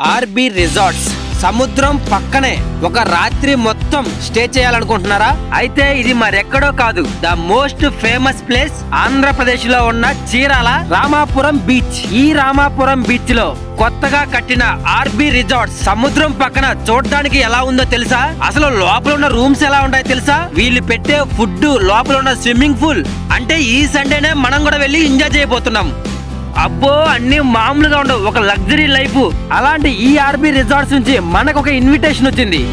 RB resorts. సముద్రం పక్కనే ఒక రాత్రి మొత్తం స్టే చేయాలనుకుంటున్నారా? అయితే ఇది మరెక్కడో కాదు. ద మోస్ట్ ఫేమస్ ప్లేస్ ఆంధ్రప్రదేశ్లో ఉన్న చీరాల రామాపురం బీచ్. ఈ రామాపురం బీచ్లో కొత్తగా కట్టిన ఆర్బి రిజార్ట్ సముద్రం పక్కన చూడడానికి ఎలా ఉందో తెలుసా? అసలు లోపల ఉన్న రూమ్స్ ఎలా ఉంటాయో తెలుసా? వీళ్ళు పెట్టే ఫుడ్ లోపల ఉన్న స్విమ్మింగ్ పూల్. అంటే ఈ సండేనే మనం కూడా వెళ్ళి ఎంజాయ్ చేయబోతున్నాం. అబ్బో అన్ని మామూలుగా ఉండవు. ఒక లగ్జరీ లైఫ్. అలాంటి ఈ రిజార్ట్స్ నుంచి మనకు ఒక ఇన్విటేషన్ వచ్చింది.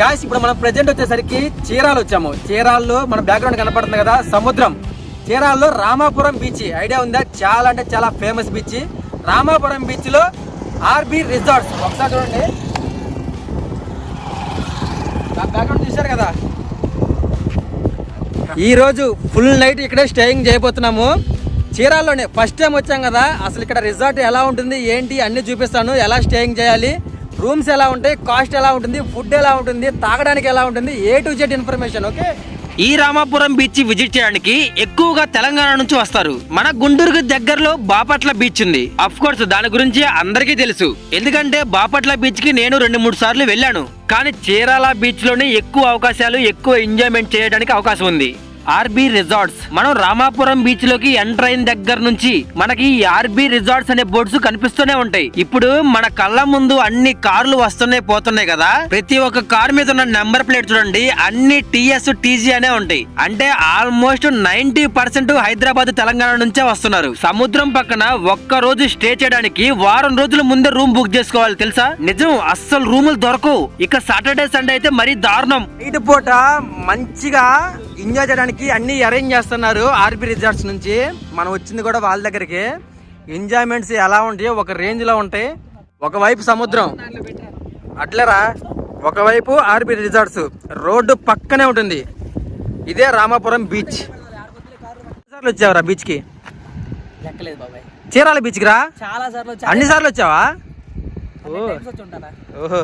గాయస్ ఇప్పుడు మనం ప్రెజెంట్ వచ్చేసరికి చీరాలు వచ్చాము. చీరాల్లో మన బ్యాక్గ్రౌండ్ కనపడుతుంది కదా సముద్రం. చీరాల్లో రామాపురం బీచ్ ఐడియా ఉందా? చాలా అంటే చాలా ఫేమస్ బీచ్ రామాపురం బీచ్లో ఆర్బి రిసార్ట్స్. ఒకసారి చూడండి. బ్యాక్గ్రౌండ్ చూశారు కదా? ఈరోజు ఫుల్ నైట్ ఇక్కడే స్టేయింగ్ చేయబోతున్నాము. చీరాల్లోనే ఫస్ట్ టైం వచ్చాం కదా. అసలు ఇక్కడ రిసార్ట్ ఎలా ఉంటుంది? ఏంటి? అన్ని చూపిస్తాను. ఎలా స్టేయింగ్ చేయాలి? రూమ్స్ ఎలా ఉంటాయి కాస్ట్ ఎలా ఉంటుంది ఫుడ్ ఎలా ఉంటుంది తాగడానికి ఎలా ఉంటుంది A to Z information okay ఈ రామాపురం బీచ్ విజిట్ చేయడానికి ఎక్కువగా తెలంగాణ నుంచి వస్తారు. మన గుంటూరుకు దగ్గరలో బాపట్ల బీచ్ ఉంది. అఫ్ కోర్స్ దాని గురించి అందరికీ తెలుసు. ఎందుకంటే బాపట్ల బీచ్కి నేను రెండు మూడు సార్లు వెళ్ళాను. కానీ చీరాల బీచ్లోనే ఎక్కువ అవకాశాలు ఎక్కువ ఎంజాయ్మెంట్ చేయడానికి అవకాశం ఉంది. ఆర్బి రిసార్ట్స్ మనం రామాపురం బీచ్లోకి ఎంటర్ అయిన దగ్గర నుంచి మనకి ఈ ఆర్బి రిసార్ట్స్ అనే బోర్డ్స్ కనిపిస్తూనే ఉంటాయి. ఇప్పుడు మన కళ్ళ ముందు అన్ని కార్లు వస్తున్నాయి పోతున్నాయి కదా. ప్రతి ఒక్క కార్ మీద ఉన్న నెంబర్ ప్లేట్ చూడండి. అన్ని టిఎస్ టీజీ అనే ఉంటాయి. అంటే almost ninety percent Hyderabad Telangana నుంచే వస్తున్నారు. సముద్రం పక్కన ఒక్క రోజు స్టే చేయడానికి వారం రోజుల ముందే రూమ్ బుక్ చేసుకోవాలి తెలుసా? నిజం అస్సలు రూములు దొరకవు. ఇక సాటర్డే సండే అయితే మరీ దారుణం. నైట్ పూట మంచిగా ఎంజాయ్ చేయడానికి అన్ని అరేంజ్ చేస్తున్నారు ఆర్బి రిసార్ట్స్ నుంచి. మనం వచ్చింది కూడా వాళ్ళ దగ్గరికి. ఎంజాయ్మెంట్స్ ఎలా ఉంటాయో ఒక రేంజ్లో ఉంటాయి. ఒకవైపు సముద్రం. అట్లరా ఒకవైపు ఆర్బి రిసార్ట్స్ రోడ్డు పక్కనే ఉంటుంది. ఇదే రామాపురం బీచ్ సార్లు వచ్చావరా బీచ్కి? లెక్కలేదు బాబాయ్. చీరాల బీచ్కి రా. అన్ని సార్లు వచ్చావా? ఓహో.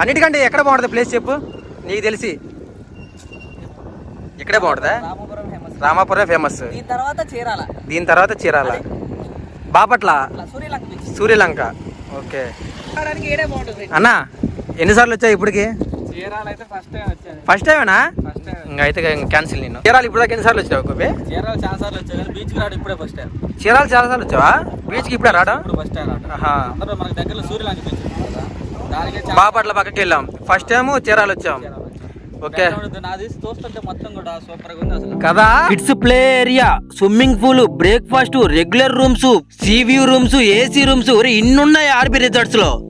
అన్నిటికంటే ఎక్కడ బాగుంటుంది ప్లేస్ చెప్పు? నీకు తెలిసి. ఇక్కడే బాగుంటుందా? రామపురం ఫేమస్ రామాపురం ఫేమస్ దీని తర్వాత చీరాల. దీని తర్వాత చీరాల. బాపట్ల? సూర్యలంక బీచ్ సూర్యలంక. ఓకే. అన్నా ఎన్నిసార్లు వచ్చావు ఇప్పటికి? చీరాల అయితే ఫస్ట్ టైం వచ్చాను. ఫస్ట్ టైమేనా అయితే క్యాన్సిల్ నేను. చీరాలు ఇప్పుడు దాకా ఎన్నిసార్లు వచ్చావు గోపి? చీరాల చాలా సార్లు వచ్చాను కానీ బీచ్ రాడు ఇప్పుడే ఫస్ట్ టైం చీరాలు చాలా సార్లు వచ్చావా? బీచ్కి ఇప్పుడే రావడం? ఫస్ట్ టైం రావడం. మనకి దగ్గరలో సూర్యలంక బీచ్ బాపట్ల పక్కకి వెళ్ళాం. ఫస్ట్ టైం చీరాలు వచ్చాం. ఓకే. నాది చూస్తుంటే మొత్తం కూడా సూపర్గా ఉంది అసలు. కదా? Kids play area swimming pool breakfast regular rooms sea view rooms AC rooms ఇన్నున్నాయి RB రిసార్ట్స్లో.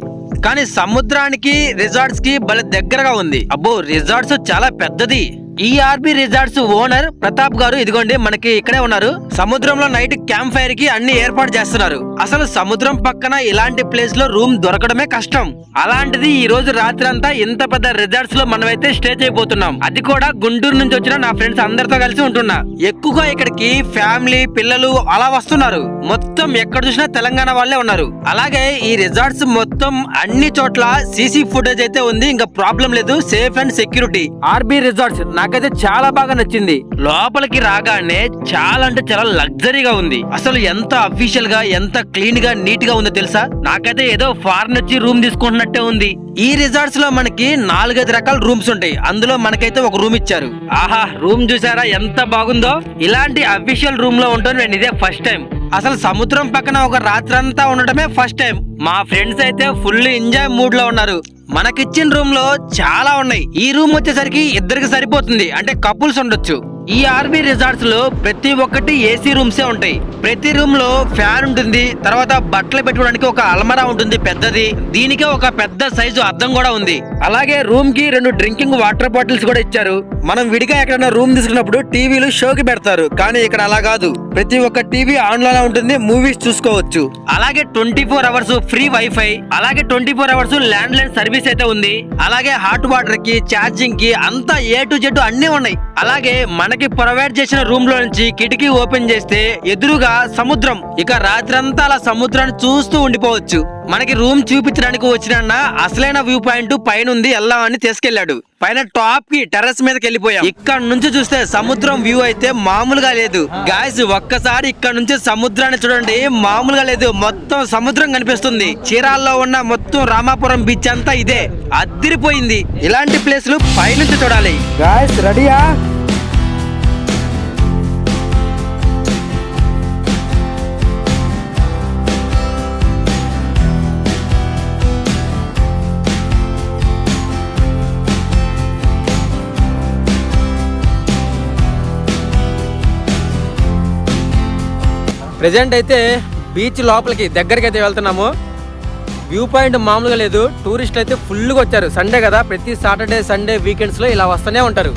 కానీ సముద్రానికి రిసార్ట్స్కి భలే దగ్గరగా ఉంది. అబ్బో రిసార్ట్స్ చాలా పెద్దది. ఈ ఆర్బి రిజార్ట్స్ ఓనర్ ప్రతాప్ గారు ఇదిగోండి మనకి ఇక్కడే ఉన్నారు. సముద్రంలో నైట్ క్యాంప్ ఫైర్కి అన్ని ఏర్పాటు చేస్తున్నారు. అసలు సముద్రం పక్కన ఇలాంటి ప్లేస్లో రూమ్ దొరకడమే కష్టం. అలాంటిది ఈ రోజు రాత్రి అంతా ఇంత పెద్ద రిజార్ట్స్లో మనమైతే స్టే చేయబోతున్నాం. అది కూడా గుంటూరు నుంచి వచ్చిన నా ఫ్రెండ్స్ అందరితో కలిసి ఉంటున్నా. ఎక్కువగా ఇక్కడికి ఫ్యామిలీ పిల్లలు అలా వస్తున్నారు. మొత్తం ఎక్కడ చూసినా తెలంగాణ వాళ్ళే ఉన్నారు. అలాగే ఈ రిజార్ట్స్ మొత్తం అన్ని చోట్ల సీసీ ఫుటేజ్ అయితే ఉంది. ఇంకా ప్రాబ్లం లేదు. Safe and security RB resorts నాకైతే చాలా బాగా నచ్చింది. లోపలికి రాగానే చాలా అంటే చాలా లగ్జరీగా ఉంది. అసలు ఎంత అఫీషియల్గా ఎంత క్లీన్గా నీట్గా ఉందో తెలుసా? నాకైతే ఏదో ఫారెన్ వచ్చి రూమ్ తీసుకుంటున్నట్టే ఉంది. ఈ రిసార్ట్స్లో మనకి నాలుగైదు రకాల రూమ్స్ ఉంటాయి. అందులో మనకైతే ఒక రూమ్ ఇచ్చారు. ఆహా రూమ్ చూసారా? ఎంత బాగుందో? ఇలాంటి అఫీషియల్ రూమ్లో ఉంటాను నేను ఇదే ఫస్ట్ టైం అసలు సముద్రం పక్కన ఒక రాత్రంతా ఉండటమే ఫస్ట్ టైం మా ఫ్రెండ్స్ అయితే ఫుల్ ఎంజాయ్ మూడ్లో ఉన్నారు. మనకిచ్చిన రూమ్లో చాలా ఉన్నాయి. ఈ రూమ్ వచ్చేసరికి ఇద్దరికి సరిపోతుంది. అంటే కపుల్స్ ఉండొచ్చు. ఈ ఆర్బీ రిసార్ట్స్లో ప్రతి ఒక్కటి ఏసీ రూమ్సే ఉంటాయి. ప్రతి రూమ్లో ఫ్యాన్ ఉంటుంది తర్వాత బట్టలు పెట్టుకోవడానికి ఒక అల్మరా ఉంటుంది పెద్దది. దీనికే ఒక పెద్ద సైజు అద్దం కూడా ఉంది. అలాగే రూమ్కి రెండు డ్రింకింగ్ వాటర్ బాటిల్స్ కూడా ఇచ్చారు. మనం విడిగా ఎక్కడైనా రూమ్ తీసుకున్నప్పుడు టీవీలు షోకి పెడతారు కానీ ఇక్కడ అలా కాదు. ప్రతి ఒక్క టీవీ ఆన్లోనే ఉంటుంది మూవీస్ చూసుకోవచ్చు. అలాగే twenty four hours free wifi అలాగే twenty four hours landline service అయితే ఉంది. అలాగే హాట్ వాటర్కి ఛార్జింగ్కి అంతా ఏ టు జెడ్ అన్ని ఉన్నాయి. అలాగే మన మనకి ప్రొవైడ్ చేసిన రూమ్లో నుంచి కిటికీ ఓపెన్ చేస్తే ఎదురుగా సముద్రం. ఇక రాత్రంతా అలా సముద్రాన్ని చూస్తూ ఉండిపోవచ్చు. మనకి రూమ్ చూపించడానికి వచ్చిన అసలైన వ్యూ పాయింట్ పైన ఉంది వెళ్దామని తీసుకెళ్ళాడు పైన టాప్కి టెర్రస్ మీదకి వెళ్ళిపోయాం. ఇక్కడ నుంచి చూస్తే సముద్రం వ్యూ అయితే మామూలుగా లేదు. గాయస్ ఒక్కసారి ఇక్కడ నుంచి సముద్రాన్ని చూడండి. మామూలుగా లేదు. మొత్తం సముద్రం కనిపిస్తుంది. చీరాల్లో ఉన్న మొత్తం రామాపురం బీచ్ అంతా ఇదే. అద్దిరిపోయింది. ఇలాంటి ప్లేస్లు పైనుంచి చూడాలి. గాయస్ రెడీయా? ప్రజెంట్ అయితే బీచ్ లోపలికి దగ్గరికి అయితే వెళ్తున్నాము. వ్యూ పాయింట్ మామూలుగా లేదు. టూరిస్టులు అయితే ఫుల్గా వచ్చారు. సండే కదా ప్రతి సాటర్డే సండే వీకెండ్స్లో ఇలా వస్తూనే ఉంటారు.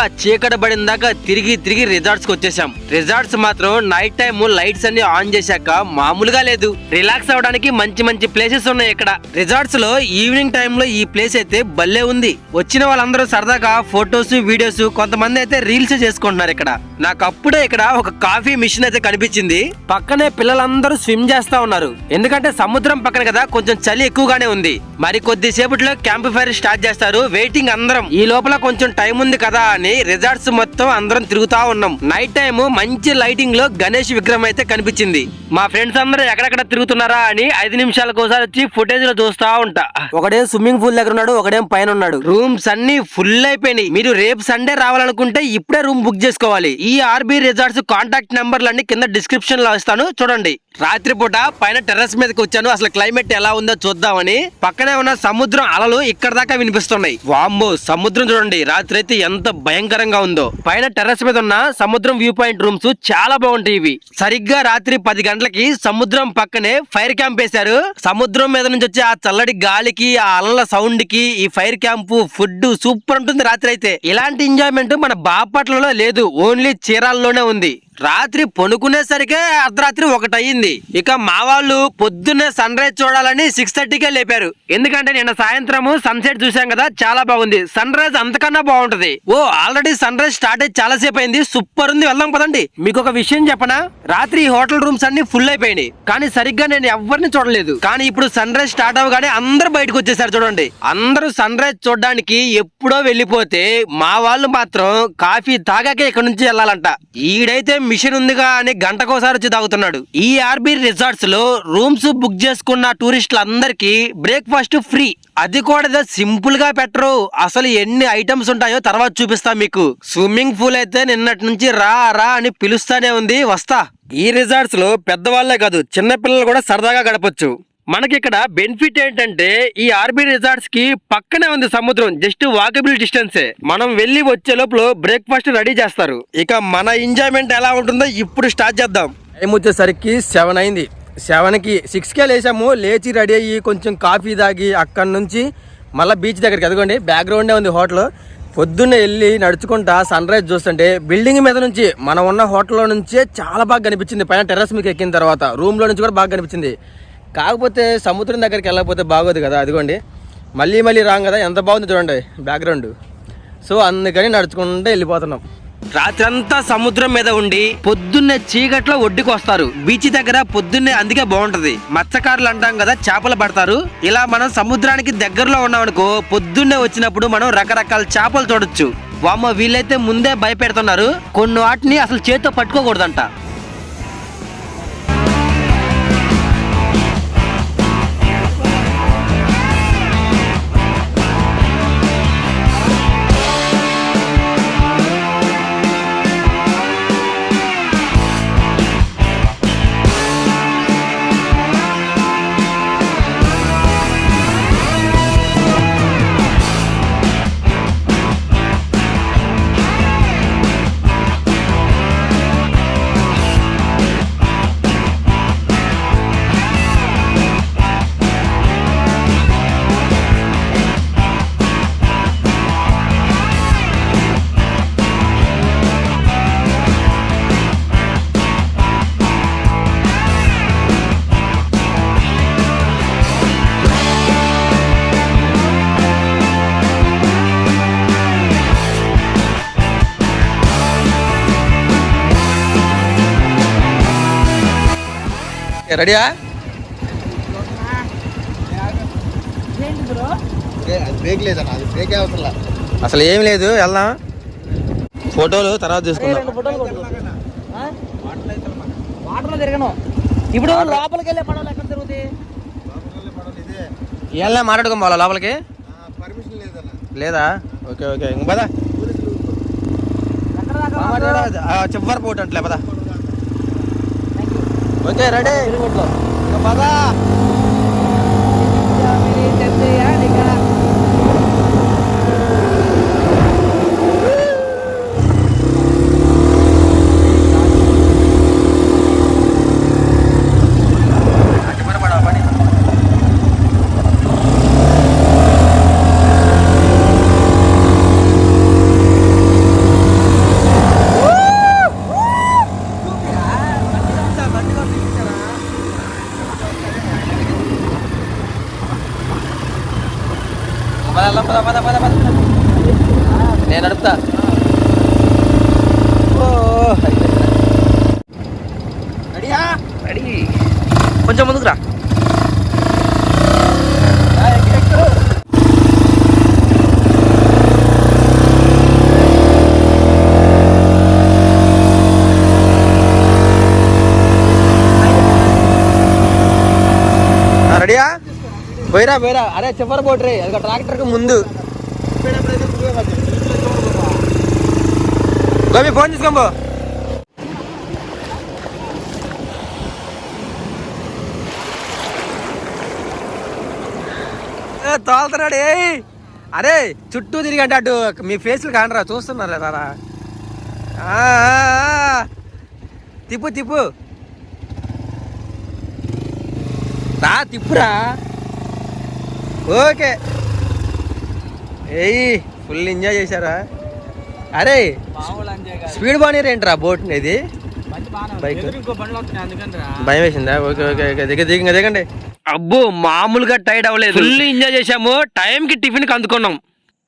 బాగా చీకటబడిన పడిన దాకా తిరిగి తిరిగి రిసార్ట్స్కి వచ్చేసాం రిసార్ట్స్ మాత్రం నైట్ టైం లైట్స్ అన్ని ఆన్ చేశాక మామూలుగా లేదు. రిలాక్స్ అవడానికి మంచి మంచి ప్లేసెస్ ఉన్నాయి ఇక్కడ. రిసార్ట్స్లో ఈవినింగ్ టైం లో ఈ ప్లేస్ అయితే భలే ఉంది. వచ్చిన వాళ్ళందరూ సరదాగా ఫొటోస్ వీడియోస్ కొంతమంది అయితే రీల్స్ చేసుకుంటున్నారు ఇక్కడ. నాకు అప్పుడే ఇక్కడ ఒక కాఫీ మిషన్ అయితే కనిపించింది. పక్కనే పిల్లలందరూ స్విమ్ చేస్తా ఉన్నారు. ఎందుకంటే సముద్రం పక్కన కదా కొంచెం చలి ఎక్కువగానే ఉంది. మరి కొద్దిసేపట్లో క్యాంప్ ఫైర్ స్టార్ట్ చేస్తారు. వెయిటింగ్ అందరం. ఈ లోపల కొంచెం టైం ఉంది కదా అని రిసార్ట్స్ మొత్తం అందరం తిరుగుతా ఉన్నాం. నైట్ టైం మంచి లైటింగ్లో గణేష్ విగ్రహం అయితే కనిపించింది. మా ఫ్రెండ్స్ అందరూ ఎక్కడెక్కడ తిరుగుతున్నారా అని ఐదు నిమిషాలకు ఒకసారి వచ్చి ఫుటేజ్లో చూస్తా ఉంటా. ఒకడేం స్విమ్మింగ్ పూల్ దగ్గర ఉన్నాడు ఒకడేం పైన ఉన్నాడు. రూమ్స్ అన్ని ఫుల్ అయిపోయినాయి. మీరు రేపు సండే రావాలనుకుంటే ఇప్పుడే రూమ్ బుక్ చేసుకోవాలి. ఈ ఆర్బీ రిసార్ట్స్ కాంటాక్ట్ నెంబర్లన్నీ కింద డిస్క్రిప్షన్లో ఇస్తాను. చూడండి. రాత్రిపూట పైన టెర్రస్ మీదకి వచ్చాను. అసలు క్లైమేట్ ఎలా ఉందో చూద్దామని. పక్కనే ఉన్న సముద్రం అలలు ఇక్కడ దాకా వినిపిస్తున్నాయి. వామ్మో సముద్రం చూడండి. రాత్రి అయితే ఎంత భయంకరంగా ఉందో. పైన టెర్రస్ మీద ఉన్న సముద్రం వ్యూ పాయింట్ రూమ్స్ చాలా బాగుంటాయి ఇవి. సరిగ్గా రాత్రి పది గంటలకి సముద్రం పక్కనే ఫైర్ క్యాంప్ వేశారు. సముద్రం మీద నుంచి వచ్చే ఆ చల్లటి గాలికి ఆ అలల సౌండ్కి ఈ ఫైర్ క్యాంప్ ఫుడ్ సూపర్ ఉంటుంది రాత్రి అయితే. ఇలాంటి ఎంజాయ్మెంట్ మన బాపట్లలో లేదు. ఓన్లీ చీరాల్లోనే ఉంది. రాత్రి పనుకునేసరికే అర్ధరాత్రి ఒకటి అయ్యింది ఇక మా వాళ్ళు పొద్దున్నే సన్ రైజ్ చూడాలని సిక్స్ థర్టీకే లేపారు. ఎందుకంటే నిన్న సాయంత్రము సన్సెట్ చూసాం కదా చాలా బాగుంది. సన్ రైజ్ అంతకన్నా బాగుంటది. ఓ ఆల్రెడీ సన్ రైజ్ స్టార్ట్ అయ్యి చాలా సేపు అయింది. సూపర్ ఉంది. వెళ్దాం పదండి. మీకు ఒక విషయం చెప్పనా? రాత్రి హోటల్ రూమ్స్ అన్ని ఫుల్ అయిపోయినాయి. కానీ సరిగ్గా నేను ఎవరిని చూడలేదు. కానీ ఇప్పుడు సన్ రైజ్ స్టార్ట్ అవగానే అందరూ బయటకు వచ్చేసారు చూడండి. అందరూ సన్ రైజ్ చూడడానికి ఎప్పుడో వెళ్ళిపోతే మా వాళ్ళు మాత్రం కాఫీ తాగాకే ఇక్కడ నుంచి వెళ్ళాలంట. ఈడైతే మిషన్ ఉందిగా అని గంటకోసారి వచ్చి తాగుతున్నాడు. ఈ ఆర్బీ రిసార్ట్స్లో రూమ్స్ బుక్ చేసుకున్న టూరిస్టులందరికీ బ్రేక్ఫాస్ట్ ఫ్రీ. అది కూడా సింపుల్గా పెట్టరు. అసలు ఎన్ని ఐటమ్స్ ఉంటాయో తర్వాత చూపిస్తా మీకు. స్విమ్మింగ్ పూల్ అయితే నిన్నటి నుంచి రా రా అని పిలుస్తానే ఉంది. వస్తా. ఈ రిసార్ట్స్లో పెద్దవాళ్ళే కాదు చిన్నపిల్లలు కూడా సరదాగా గడపొచ్చు. మనకి ఇక్కడ బెనిఫిట్ ఏంటంటే ఈ ఆర్బీ రిసార్ట్స్కి పక్కనే ఉంది సముద్రం జస్ట్ వాకబుల్ డిస్టెన్సే మనం వెళ్ళి వచ్చే లోపల బ్రేక్ఫాస్ట్ రెడీ చేస్తారు. ఇక మన ఎంజాయ్మెంట్ ఎలా ఉంటుందో ఇప్పుడు స్టార్ట్ చేద్దాం. టైం వచ్చేసరికి సెవెన్ అయింది. సెవెన్కి సిక్స్కే లేచాము లేచి రెడీ అయ్యి కొంచెం కాఫీ తాగి అక్కడి నుంచి మళ్ళీ బీచ్ దగ్గరికి. ఎదగండి బ్యాక్గ్రౌండే ఉంది హోటల్ పొద్దున్నే వెళ్ళి నడుచుకుంటా సన్ రైజ్ చూస్తుంటే బిల్డింగ్ మీద నుంచి మనం ఉన్న హోటల్లో నుంచే చాలా బాగా కనిపించింది. పైన టెర్రస్ మీకు ఎక్కిన తర్వాత రూమ్లో నుంచి కూడా బాగా కనిపించింది. కాకపోతే సముద్రం దగ్గరికి వెళ్ళకపోతే బాగోదు కదా అదిగోండి. మళ్ళీ మళ్ళీ రాం కదా ఎంత బాగుంది చూడండి బ్యాక్గ్రౌండ్. సో అందుకని నడుచుకుంటూ వెళ్ళిపోతున్నాం. రాత్రంతా సముద్రం మీద ఉండి పొద్దున్నే చీకట్లో ఒడ్డుకు వస్తారు బీచ్ దగ్గర పొద్దున్నే అందుకే బాగుంటది. మత్స్యకారులు అంటాం కదా చేపలు పడతారు. ఇలా మనం సముద్రానికి దగ్గరలో ఉన్నామనుకో పొద్దున్నే వచ్చినప్పుడు మనం రకరకాల చేపలు చూడొచ్చు. వామ్మ వీళ్ళైతే ముందే భయపెడుతున్నారు. కొన్ని వాటిని అసలు చేతితో పట్టుకోకూడదంట. రెడీయా? బ్రేక్ లేదన్న అది బ్రేక్ అవసరం అసలు ఏం లేదు వెళ్దాం. ఫోటోలు తర్వాత తీసుకుందాం వాటర్లో తిరగను. ఇప్పుడు లోపలికి వెళ్ళే పడవలు ఎక్కడ తిరుగుతాయి? ఏళ్ళ మాట్లాడుకోం వాళ్ళ లోపలికి? లేదా? ఓకే ఓకే ఇంక పదా. చెప్పారు పోటీ అంటలే పదా. Okay ready. ఇంక పదా నేను నడుపుతా ఓ, రెడీయా రెడీ కొంచెం ముందుకు రా రెడీయా పోయిరా పోయిరా. అరే చివరి బోట్ రే. అది ట్రాక్టర్కి ముందు. గోపి ఫోన్ తీసుకోంబో తోలుతున్నాడు ఏ అరే చుట్టూ తిరిగి అటు మీ ఫేస్లు కానరా చూస్తున్నారు రారా? ఆ. తిప్పు తిప్పు. రా తిప్పురా. ఓకే. ఏయ్ ఫుల్ ఎంజాయ్ చేశారా? అరే స్పీడ్ బానీర్ ఏంట్రా బోట్ ఇది బైక్. భయం వేసిందా? Okay okay okay. దిగ దిగ దిగండి. అబ్బో మామూలుగా టైర్డ్ అవ్వలేదు. ఫుల్ ఎంజాయ్ చేశాము. టైం కి టిఫిన్కి అందుకున్నాం.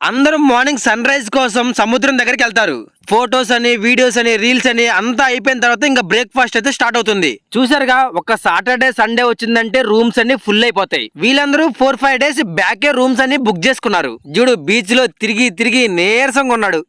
అందరూ మార్నింగ్ సన్ రైజ్ కోసం సముద్రం దగ్గరికి వెళ్తారు. ఫొటోస్ అని వీడియోస్ అని రీల్స్ అని అంతా అయిపోయిన తర్వాత ఇంకా బ్రేక్ఫాస్ట్ అయితే స్టార్ట్ అవుతుంది. చూసారుగా ఒక సాటర్డే సండే వచ్చిందంటే రూమ్స్ అన్ని ఫుల్ అయిపోతాయి. వీళ్ళందరూ ఫోర్ ఫైవ్ డేస్ బ్యాకే రూమ్స్ అన్ని బుక్ చేసుకున్నారు. చూడు బీచ్లో తిరిగి తిరిగి నీరసంగా ఉన్నాడు.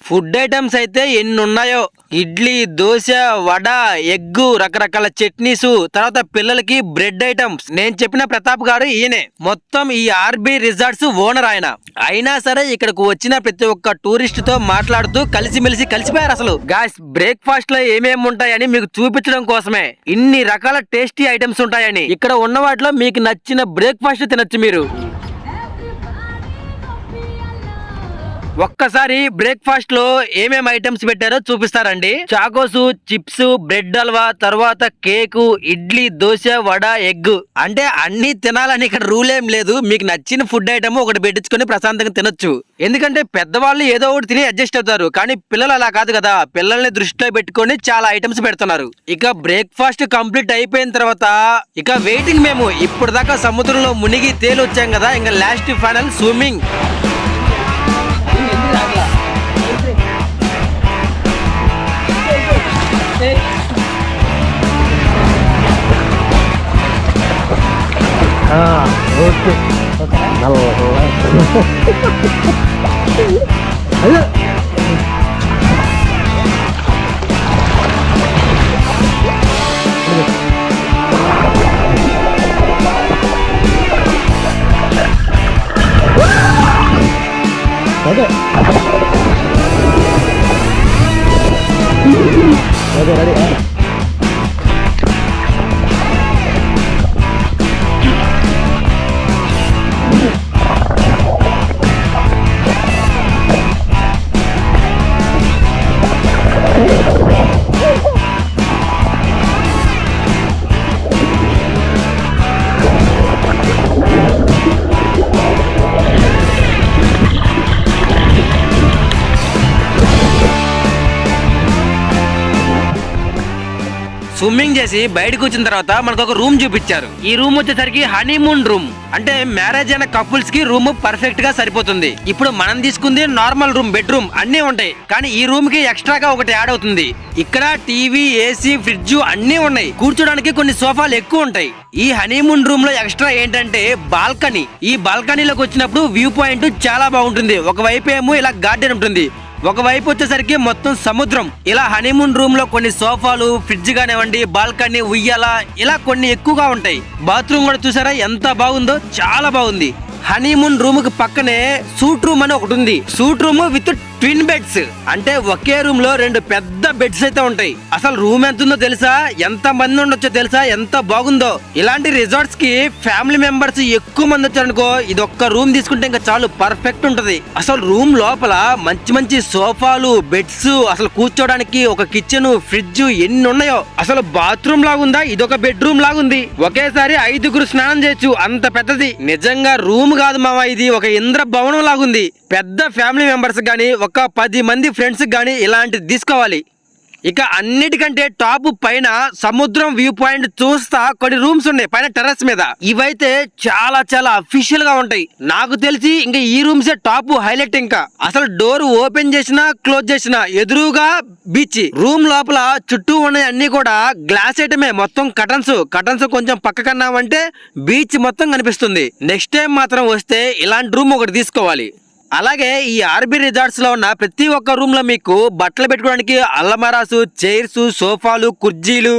ఫుడ్ ఐటమ్స్ అయితే ఎన్ని ఉన్నాయో. ఇడ్లీ దోశ వడ ఎగ్గు రకరకాల చట్నీస్ తర్వాత పిల్లలకి బ్రెడ్ ఐటమ్స్. నేను చెప్పిన ప్రతాప్ గారు ఈయనే. మొత్తం ఈ ఆర్బి రిసార్ట్స్ ఓనర్ ఆయన. అయినా సరే ఇక్కడకు వచ్చిన ప్రతి ఒక్క టూరిస్ట్తో మాట్లాడుతూ కలిసిమెలిసి కలిసిపోయారు అసలు. గాయస్ బ్రేక్ఫాస్ట్లో ఏమేమి ఉంటాయని మీకు చూపించడం కోసమే. ఇన్ని రకాల టేస్టీ ఐటమ్స్ ఉంటాయని. ఇక్కడ ఉన్న వాటిలో మీకు నచ్చిన బ్రేక్ఫాస్ట్ తినొచ్చు మీరు. ఒక్కసారి బ్రేక్ఫాస్ట్లో ఏమేమి ఐటమ్స్ పెట్టారో చూపిస్తారండి. చాకోసు చిప్స్ బ్రెడ్ హల్వా తర్వాత కేకు ఇడ్లీ దోశ వడ ఎగ్ అంటే అన్ని తినాలని ఇక్కడ రూల్ ఏం లేదు. మీకు నచ్చిన ఫుడ్ ఐటమ్ ఒకటి పెట్టించుకొని ప్రశాంతంగా తినొచ్చు. ఎందుకంటే పెద్దవాళ్ళు ఏదో ఒకటి తిని అడ్జస్ట్ అవుతారు. కానీ పిల్లలు అలా కాదు కదా. పిల్లల్ని దృష్టిలో పెట్టుకొని చాలా ఐటమ్స్ పెడుతున్నారు. ఇక బ్రేక్ఫాస్ట్ కంప్లీట్ అయిపోయిన తర్వాత ఇక వెయిటింగ్ మేము. ఇప్పుడు దాకా సముద్రంలో మునిగి తేలి వచ్చాం కదా. ఇంకా లాస్ట్ ఫైనల్ స్విమ్మింగ్ ఓకే నల్ల అదే Okay. Okay, ready? స్విమ్మింగ్ చేసి బయటకు వచ్చిన తర్వాత మనకు ఒక రూమ్ చూపించారు. ఈ రూమ్ వచ్చేసరికి హనీమూన్ రూమ్. అంటే మ్యారేజ్ అయిన కపుల్స్కి రూమ్ పర్ఫెక్ట్గా సరిపోతుంది. ఇప్పుడు మనం తీసుకుంది నార్మల్ రూమ్ బెడ్రూమ్ అన్నీ ఉంటాయి. కానీ ఈ రూమ్కి ఎక్స్ట్రాగా ఒకటి యాడ్ అవుతుంది. ఇక్కడ టీవీ ఏసీ ఫ్రిడ్జ్ అన్నీ ఉన్నాయి. కూర్చోడానికి కొన్ని సోఫాలు ఎక్కువ ఉంటాయి. ఈ హనీమూన్ రూమ్లో ఎక్స్ట్రా ఏంటంటే బాల్కనీ ఈ బాల్కనీలోకి వచ్చినప్పుడు వ్యూ పాయింట్ చాలా బాగుంటుంది. ఒకవైపు ఏమో ఇలా గార్డెన్ ఉంటుంది. ఒకవైపు వచ్చేసరికి మొత్తం సముద్రం. ఇలా హనీమూన్ రూమ్లో కొన్ని సోఫాలు ఫ్రిడ్జ్ కానివ్వండి బాల్కనీ ఉయ్యాల ఇలా కొన్ని ఎక్కువగా ఉంటాయి. బాత్రూమ్ కూడా చూసారా ఎంత బాగుందో? చాలా బాగుంది. హనీమూన్ రూమ్కి పక్కనే సూట్ రూమ్ అని ఒకటి ఉంది. Suite room with twin beds. అంటే ఒకే రూమ్లో రెండు పెద్ద బెడ్స్ అయితే ఉంటాయి. అసలు రూమ్ ఎంత ఉందో తెలుసా? ఎంత మంది ఉండొచ్చో తెలుసా? ఎంత బాగుందో? ఇలాంటి రిసార్ట్స్కి ఫ్యామిలీ మెంబర్స్ ఎక్కువ మంది వచ్చారనుకో ఇది ఒక్క రూమ్ తీసుకుంటే ఇంకా చాలు పర్ఫెక్ట్ ఉంటది. అసలు రూమ్ లోపల మంచి మంచి సోఫాలు బెడ్స్ అసలు కూర్చోడానికి ఒక కిచెన్ ఫ్రిడ్జ్ ఎన్ని ఉన్నాయో. అసలు బాత్రూమ్ లాగుందా? ఇదొక బెడ్రూమ్ లాగుంది. ఒకేసారి ఐదుగురు స్నానం చేయొచ్చు. అంత పెద్దది. నిజంగా రూమ్ కాదు మామ ఇది. ఒక ఇంద్ర భవనం లాగుంది. పెద్ద ఫ్యామిలీ మెంబర్స్ కానీ ఒక పది మంది ఫ్రెండ్స్ కానీ ఇలాంటిది తీసుకోవాలి. ఇక అన్నిటికంటే టాప్ పైన సముద్రం వ్యూ పాయింట్ చూస్తా కొన్ని రూమ్స్ ఉన్నాయి పైన టెర్రస్ మీద. ఇవైతే చాలా చాలా అఫీషియల్గా ఉంటాయి. నాకు తెలిసి ఇంకా ఈ రూమ్స్ టాప్ హైలైట్ ఇంకా. అసలు డోర్ ఓపెన్ చేసినా క్లోజ్ చేసినా ఎదురుగా బీచ్. రూమ్ లోపల చుట్టూ ఉన్నాయి అన్ని కూడా గ్లాస్ ఐటమే మొత్తం కటన్స్ కటన్స్ కొంచెం పక్కకన్నామంటే బీచ్ మొత్తం కనిపిస్తుంది. నెక్స్ట్ టైం మాత్రం వస్తే ఇలాంటి రూమ్ ఒకటి తీసుకోవాలి. అలాగే ఈ ఆర్బీ రిజార్ట్స్లో ఉన్న ప్రతి ఒక్క రూమ్లో మీకు బట్టలు పెట్టుకోవడానికి అల్లమరాసు చైర్స్ సోఫాలు కుర్జీలు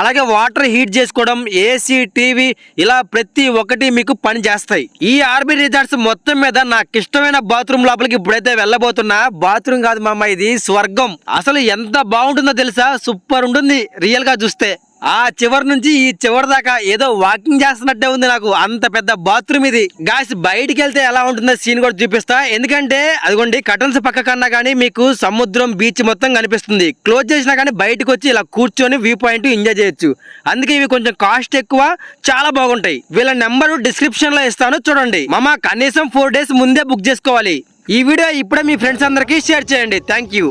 అలాగే వాటర్ హీట్ చేసుకోవడం ఏసీ టీవీ ఇలా ప్రతి ఒక్కటి మీకు పని చేస్తాయి. ఈ ఆర్బీ రిజార్ట్స్ మొత్తం మీద నాకు ఇష్టమైన బాత్రూమ్ లోపలికి ఇప్పుడైతే వెళ్ళబోతున్నా. బాత్రూమ్ కాదు మా అమ్మ ఇది స్వర్గం. అసలు ఎంత బాగుంటుందో తెలుసా? సూపర్ ఉంటుంది. రియల్గా చూస్తే. ఆ చివరి నుంచి ఈ చివరి దాకా ఏదో వాకింగ్ చేస్తున్నట్టే ఉంది నాకు. అంత పెద్ద బాత్రూమ్ ఇది. గాస్ బయటికి వెళ్తే ఎలా ఉంటుందో సీన్ కూడా చూపిస్తా. ఎందుకంటే అదిగోండి కటన్స్ పక్క కన్నా కానీ మీకు సముద్రం బీచ్ మొత్తం కనిపిస్తుంది. క్లోజ్ చేసినా కానీ బయటకు వచ్చి ఇలా కూర్చొని వ్యూ పాయింట్ ఎంజాయ్ చేయొచ్చు. అందుకే ఇవి కొంచెం కాస్ట్ ఎక్కువ చాలా బాగుంటాయి. వీళ్ళ నెంబర్ డిస్క్రిప్షన్లో ఇస్తాను చూడండి. మమ్మ కనీసం ఫోర్ డేస్ ముందే బుక్ చేసుకోవాలి. ఈ వీడియో ఇప్పుడే మీ ఫ్రెండ్స్ అందరికీ షేర్ చేయండి. Thank you